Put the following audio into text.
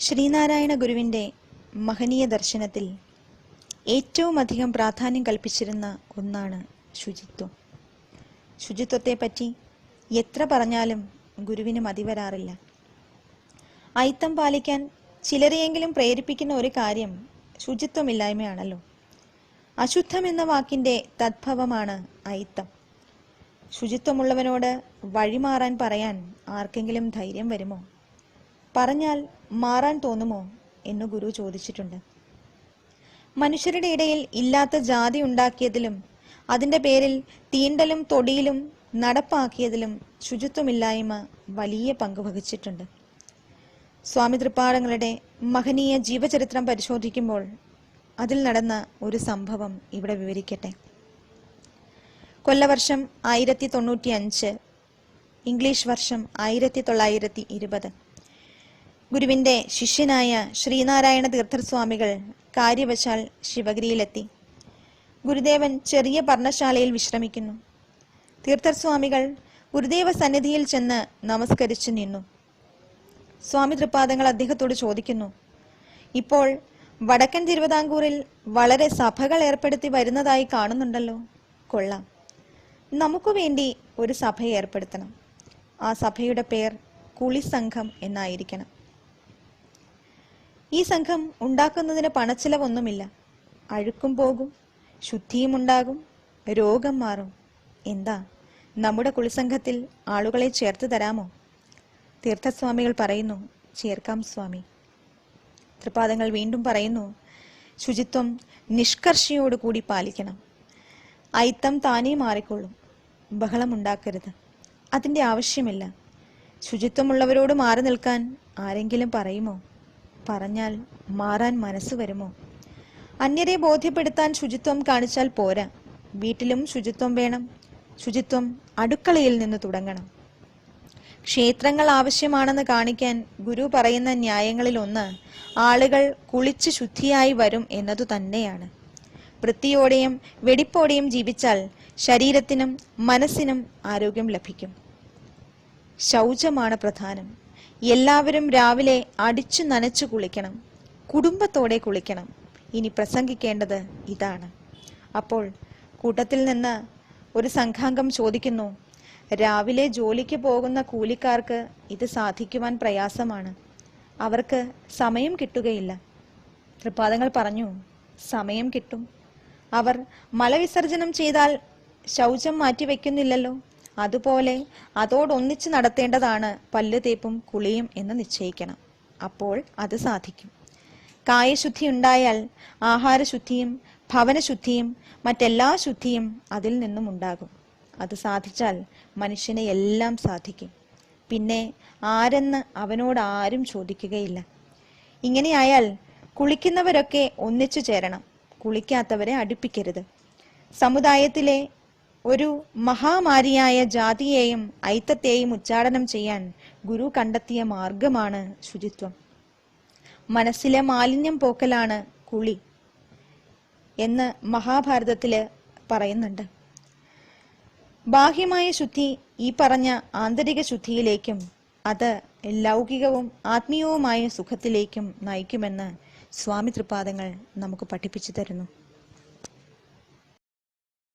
ശ്രീനാരായണ ഗുരുവിന്റെ മഹനീയ ദർശനത്തിൽ ഏറ്റവും അധികം പ്രാധാന്യം കൽപ്പിച്ചിരുന്ന ഒന്നാണ് ശുചിത്വം. ശുചിത്വത്തെപ്പറ്റി എത്ര പറഞ്ഞാലും ഗുരുവിന് മതി വരാറില്ല. അയിത്തം പാലിക്കാൻ ചിലരെയെങ്കിലും പ്രേരിപ്പിക്കുന്ന ഒരു കാര്യം ശുചിത്വമില്ലായ്മയാണല്ലോ. അശുദ്ധം എന്ന വാക്കിന്റെ തദ്ഭവമാണ് അയിത്തം. ശുചിത്വമുള്ളവനോട് വഴിമാറാൻ പറയാൻ ആർക്കെങ്കിലും ധൈര്യം വരുമോ? പറഞ്ഞാൽ മാറാൻ തോന്നുമോ എന്ന് ഗുരു ചോദിച്ചിട്ടുണ്ട്. മനുഷ്യരുടെ ഇടയിൽ ഇല്ലാത്ത ജാതി ഉണ്ടാക്കിയതിലും അതിന്റെ പേരിൽ തീണ്ടലും തൊടിയിലും നടപ്പാക്കിയതിലും ശുചിത്വമില്ലായ്മ വലിയ പങ്ക് വഹിച്ചിട്ടുണ്ട്. സ്വാമി തൃപ്പാടങ്ങളുടെ മഹനീയ ജീവചരിത്രം പരിശോധിക്കുമ്പോൾ അതിൽ നടന്ന ഒരു സംഭവം ഇവിടെ വിവരിക്കട്ടെ. കൊല്ലവർഷം ആയിരത്തി തൊണ്ണൂറ്റി അഞ്ച് ഇംഗ്ലീഷ് വർഷം ആയിരത്തി തൊള്ളായിരത്തി ഇരുപത് ഗുരുവിന്റെ ശിഷ്യനായ ശ്രീനാരായണ തീർത്ഥർ സ്വാമികൾ കാര്യവശാൽ ശിവഗിരിയിലെത്തി. ഗുരുദേവൻ ചെറിയ പർണശാലയിൽ വിശ്രമിക്കുന്നു. തീർത്ഥർ സ്വാമികൾ ഗുരുദേവ സന്നിധിയിൽ ചെന്ന് നമസ്കരിച്ചു നിന്നു. സ്വാമി തൃപ്പാദങ്ങൾ അദ്ദേഹത്തോട് ചോദിക്കുന്നു ഇപ്പോൾ വടക്കൻ തിരുവിതാംകൂറിൽ വളരെ സഭകൾ ഏർപ്പെടുത്തി വരുന്നതായി കാണുന്നുണ്ടല്ലോ. കൊള്ളാം. നമുക്ക് വേണ്ടി ഒരു സഭ ഏർപ്പെടുത്തണം. ആ സഭയുടെ പേർ കുളിസംഘം എന്നായിരിക്കണം. ഈ സംഘം ഉണ്ടാക്കുന്നതിന് പണച്ചിലവൊന്നുമില്ല. അഴുക്കും പോകും ശുദ്ധിയും ഉണ്ടാകും രോഗം മാറും. എന്താ? നമ്മുടെ കുളിസംഘത്തിൽ ആളുകളെ ചേർത്ത് തരാമോ? തീർത്ഥസ്വാമികൾ പറയുന്നു ചേർക്കാം സ്വാമി. തൃപാദങ്ങൾ വീണ്ടും പറയുന്നു ശുചിത്വം നിഷ്കർഷയോടുകൂടി പാലിക്കണം. അയിത്തം താനേ മാറിക്കൊള്ളും. ബഹളമുണ്ടാക്കരുത് അതിന്റെ ആവശ്യമില്ല. ശുചിത്വമുള്ളവരോട് മാറി നിൽക്കാൻ ആരെങ്കിലും പറയുമോ? പറഞ്ഞാൽ മാറാൻ മനസ്സ് വരുമോ? അന്യരെ ബോധ്യപ്പെടുത്താൻ ശുചിത്വം കാണിച്ചാൽ പോരാ. വീട്ടിലും ശുചിത്വം വേണം. ശുചിത്വം അടുക്കളയിൽ നിന്ന് തുടങ്ങണം. ക്ഷേത്രങ്ങൾ ആവശ്യമാണെന്ന് കാണിക്കാൻ ഗുരു പറയുന്ന ന്യായങ്ങളിൽ ഒന്ന് ആളുകൾ കുളിച്ച് ശുദ്ധിയായി വരും എന്നതു തന്നെയാണ്. വൃത്തിയോടെയും വെടിപ്പോടെയും ജീവിച്ചാൽ ശരീരത്തിനും മനസ്സിനും ആരോഗ്യം ലഭിക്കും. ശൗചമാണ് പ്രധാനം. എല്ലാവരും രാവിലെ അടിച്ചു നനച്ചു കുളിക്കണം. കുടുംബത്തോടെ കുളിക്കണം. ഇനി പ്രസംഗിക്കേണ്ടത് ഇതാണ്. അപ്പോൾ കൂട്ടത്തിൽ നിന്ന് ഒരു സംഘാംഗം ചോദിക്കുന്നു രാവിലെ ജോലിക്ക് പോകുന്ന കൂലിക്കാർക്ക് ഇത് സാധിക്കുവാൻ പ്രയാസമാണ്. അവർക്ക് സമയം കിട്ടുകയില്ല. തൃപ്പാദങ്ങൾ പറഞ്ഞു സമയം കിട്ടും. അവർ മലവിസർജനം ചെയ്താൽ ശൗചം മാറ്റിവെക്കുന്നില്ലല്ലോ. അതുപോലെ അതോടൊന്നിച്ച് നടത്തേണ്ടതാണ് പല്ലുതേപ്പും കുളിയും എന്ന് നിശ്ചയിക്കണം. അപ്പോൾ അത് സാധിക്കും. കായശുദ്ധി ഉണ്ടായാൽ ആഹാരശുദ്ധിയും ഭവനശുദ്ധിയും മറ്റെല്ലാ ശുദ്ധിയും അതിൽ നിന്നും ഉണ്ടാകും. അത് സാധിച്ചാൽ മനുഷ്യനെ എല്ലാം സാധിക്കും. പിന്നെ ആരെന്ന് അവനോട് ആരും ചോദിക്കുകയില്ല. ഇങ്ങനെയായാൽ കുളിക്കുന്നവരൊക്കെ ഒന്നിച്ചു ചേരണം. കുളിക്കാത്തവരെ അടുപ്പിക്കരുത്. സമുദായത്തിലെ ഒരു മഹാമാരിയായ ജാതിയെയും ഐത്തത്തെയും ഉച്ചാടനം ചെയ്യാൻ ഗുരു കണ്ടെത്തിയ മാർഗമാണ് ശുചിത്വം. മനസ്സിലെ മാലിന്യം പോക്കലാണ് കുളി എന്ന് മഹാഭാരതത്തിൽ പറയുന്നുണ്ട്. ബാഹ്യമായ ശുദ്ധി ഈ പറഞ്ഞ ആന്തരിക ശുദ്ധിയിലേക്കും അത് ലൗകികവും ആത്മീയവുമായ സുഖത്തിലേക്കും നയിക്കുമെന്ന് സ്വാമി തൃപാദങ്ങൾ നമുക്ക് പഠിപ്പിച്ചു തരുന്നു.